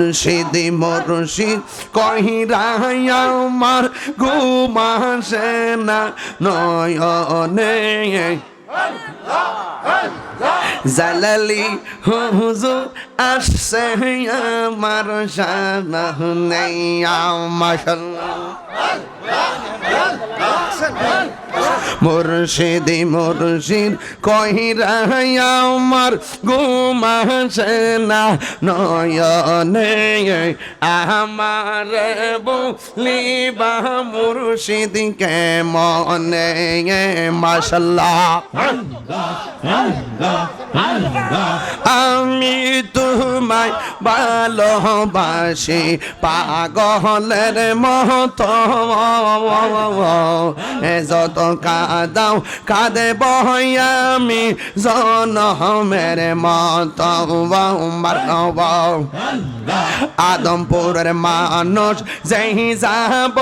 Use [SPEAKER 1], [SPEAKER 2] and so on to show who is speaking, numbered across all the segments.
[SPEAKER 1] মুর্শিদি মুর্শিদ কহিরা আমার ঘুমাসে না নয়নে। জালালি হুজুর আসছে আমার সামনে মাশাল্লাহ মুর্শিদি, মুর্শিদ কহিরা আমার ঘুমাসে না। নয়নে আমার বলিবা মুর্শিদ কে মনে মাশাল্লাহ। আমি তোমায় ভালোবাসি, পাগলের মত। যত কাদাও কাঁদে বহয়ামি জনমের মত আদমপুরের মানুষ যেই যাব,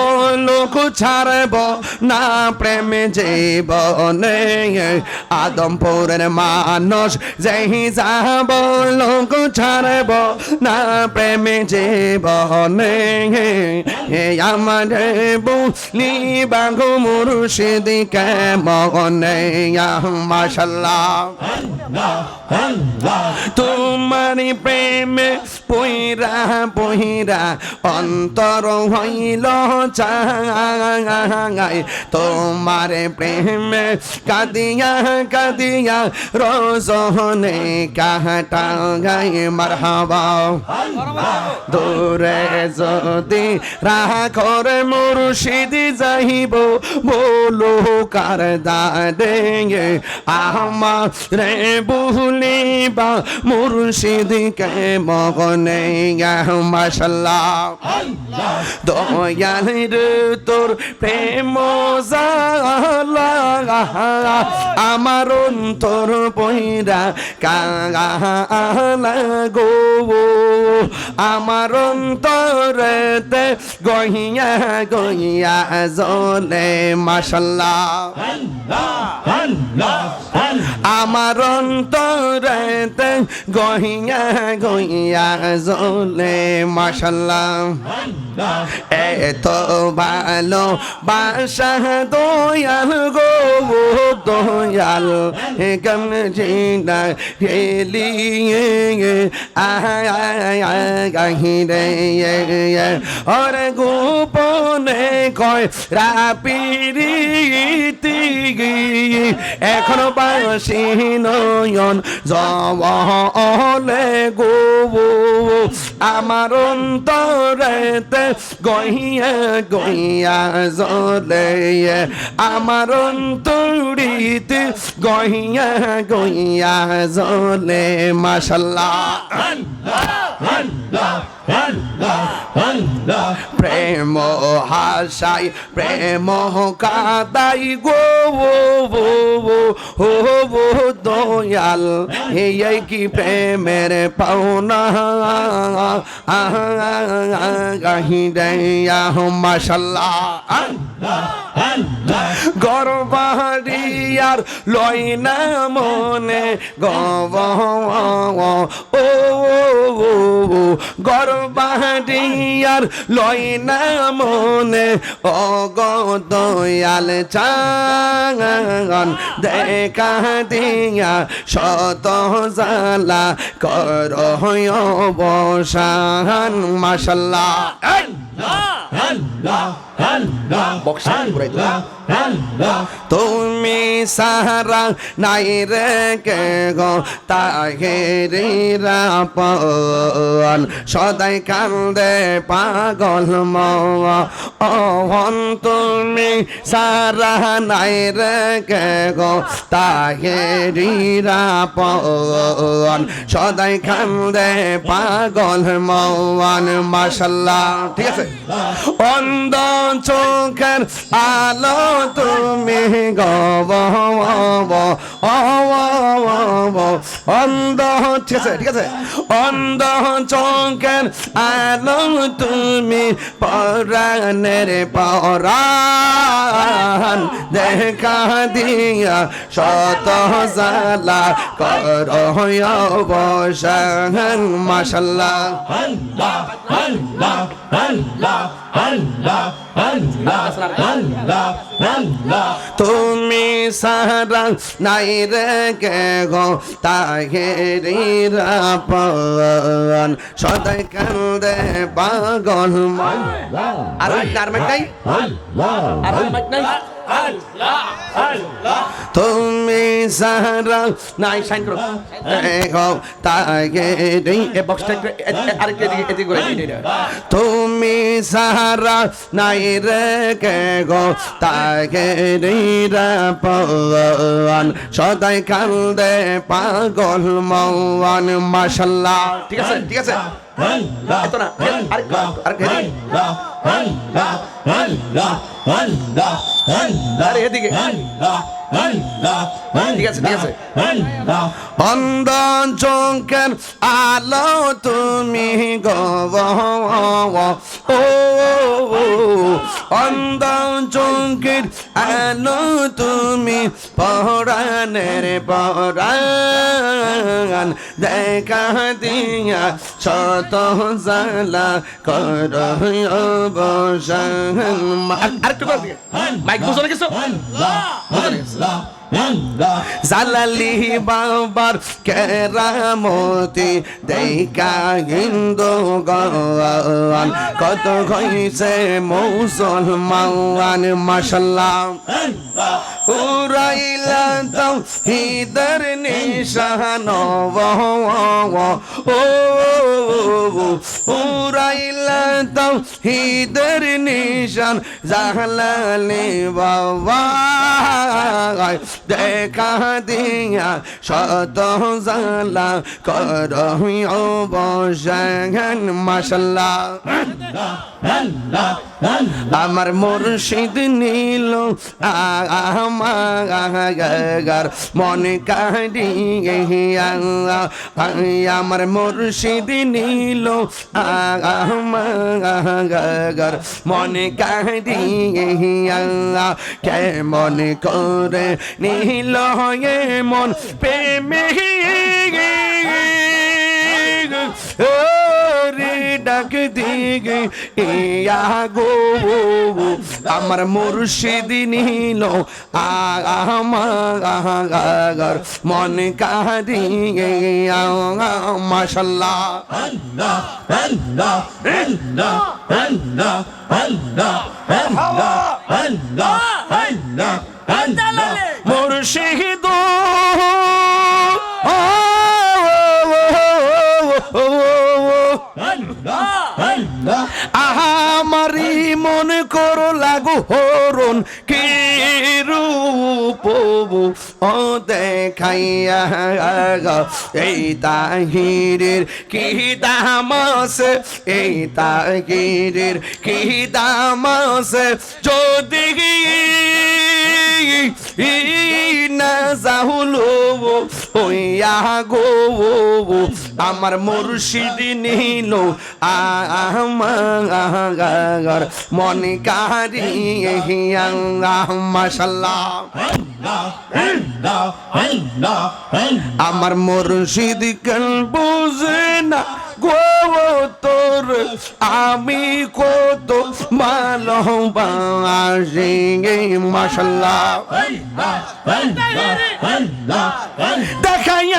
[SPEAKER 1] লোক ছাড়ব না, প্রেমে জীবনে। আদমপুরের মানুষ যেই যাব, লোক ছাড়ব না, প্রেমে জীবনে। আমার বলি বাঘু মুর্শিদি কে মনে মাশাল্লাহ তোমারি প্রেমে পইরা পইরা অন্তর হইল চাই তোমার প্রেমে কাদিয়া কাদিয়া রোজনে কাটা গাই মারহাবা। দূরে যদি রাখর মুর্শিদি যাইব বলো কার দা দাদে আমার রে বুলিবা মুর্শিদিকে মগনে মাসাল্লাহ দয়াল তোর প্রেম আমার অন্তর পইরা কালা গো। আমার অন্তরেতে গহিয়া গহিয়া জলে মাসাল্লাহ আমার অন্তরেতে গহিয়া গহিয়া জলে মাসাল্লাহ এত ভালো বাসা দয়াল গো। দয়াল গম জিনা হেলিয়ে গাহিরে ওর গোপনে কয় রাপিরিতি এখন বাসি নয়ন জলে গো আমার অন্তরেতে গহিয়া গহিয়া জলে আমার অন্তরিতে গহিয়া গহিয়া জলে মাশাল্লাহ। প্রেম হাসাই প্রেম কাদাই গো হো দয়াল এই কি প্রেমের পাওনা গাহিরে মাশাল্লাহ গর্বাহারিয়ার লয় না মনে গব ও গর্বাহারিয়ার লয় না মনে। অগদয়াল চাঙান দেখা দিয়া শত জালা কর অবসান। মাশাল্লাহ। বক্সান তুমি সারা নাই রে কে গো? তাহেরিরা পন সদাই কান্দে পাগল মন তুমি সারা নাই রে কে গো? তাহেরিরা পন সদাই কান্দে পাগল মন মাশাল্লাহ ঠিক আছে? অন্ধ চোখের আলো তুমি গব অন্ধ ঠিক আছে ঠিক আছে? অন্ধ চৌকের আলো তুমি পরাণের পরাণ। দেখা দিয়া শত জালা কর অবসান মাসাল্লাহ
[SPEAKER 2] আল্লাহ আল্লাহ আল্লাহ আল্লাহ
[SPEAKER 1] তুমি সারা নাই রে কে গো? তাহে পান সদাই কান্দে পাগল আর নাই? আর নাই? তুমি সারা নাই সাইন করো। গো তাহে এ বক্সটা আরেকটা এদিকে এদিকে করে তুমি সারা নাই রে কে গো তাকে পান সদাই কান্দে পাগল মৌয়ান মাশাল্লাহ। ঠিক আছে ঠিক আছে? এত না আরেক আরেক আরে এদিকে ঠিক আছে, ঠিক আছে। অন্দন চৌকের আলো তুমি গব ও অন্দন চৌকের আলো তুমি পরাণের পরাণ দেখা দিয়া শত জালা কর অবসান আরেকটু কর মাইক বুঝো না কিছু। জালালি বাবার কেরামতি দেখা হিন্দু গান কত হইছে মুসলমান মাসাল্লাহ উড়াইলা দাও হিদর নিশান ও উড়াইলা দাও হিদর নিশান জাহলালি বাবা। দেখা শত জালা আমার মুর্শিদ নীল আমার মনে কাড়িয়া আমার মুর্শিদ নীল আমার মনে কাড়িয়া কেমন করে মন প্রেমে ডাক দিগে ইয়া আমার মুর্শিদ নিল আমার মন কারিয়ে মাশাল্লাহ মুর্শিদ। আমারি মন করো লাগু হরণ, কি রূপ ও দেখাইয়া এই তাহিরের কি দাম এই তাহিরের কি দাম আছে? যদি না যাহুলো ওইয়া গো আমার মুর্শিদ নিল, আমার মন মাশাল্লাহ। আমার মুর্শিদ বুঝে না গো তোর? আমি কত ভালোবাসি মাশাল্লাহ। দেখায়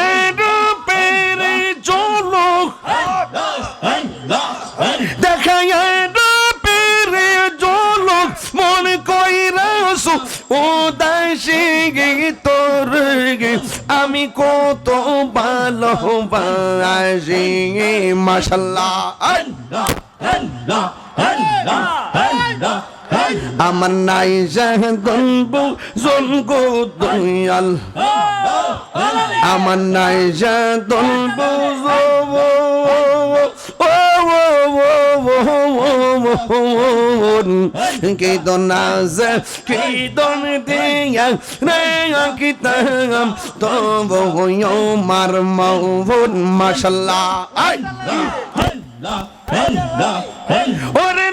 [SPEAKER 1] ভালোবাসি মাশাল্লাহ। আমার নাই গল্প জনগ দয়াল আমার নাই গল্প কি দোনাজ কি দন দিয়া রে কি তাম তবু মার মৌন
[SPEAKER 2] Allah.
[SPEAKER 1] ওরে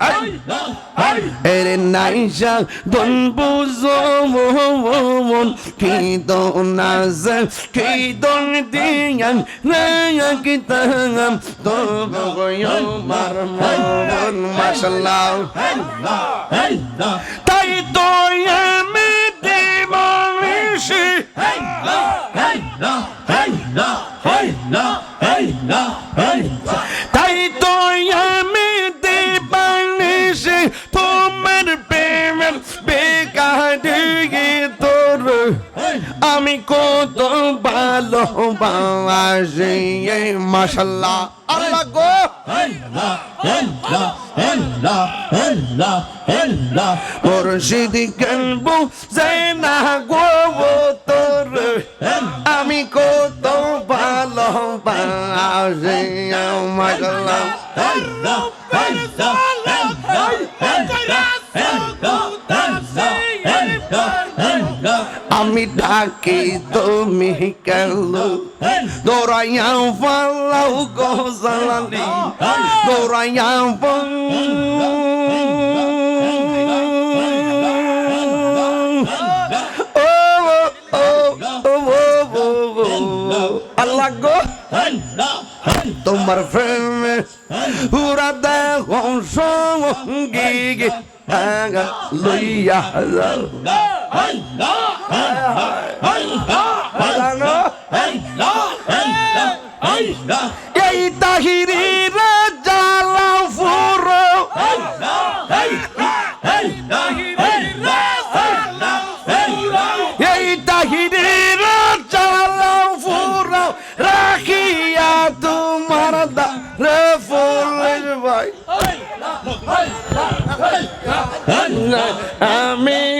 [SPEAKER 1] আই এরে নাইশা দলব জওয়ান কি দোনাজ কি দন দিয়ান রে কি তাম তবু মার মৌন মাশাল্লাহ। তাই তো বেকারি তোর আমি কত ভালোবাসি মাশাল্লাহ আল্লাহ গো মুর্শিদি গলবু জেনা গো তোর আমি কত ভালোবাসি মাশাল্লাহ আমি ডাকি, তুমি কেল? দৌড়াইয়া ফালাও গোজালালি দৌড়াইয়া আল্লাহ গো, তোমার প্রেমে পুরা দেহ সঙ্গী। লইয়া যাও এই তাহিরির আমি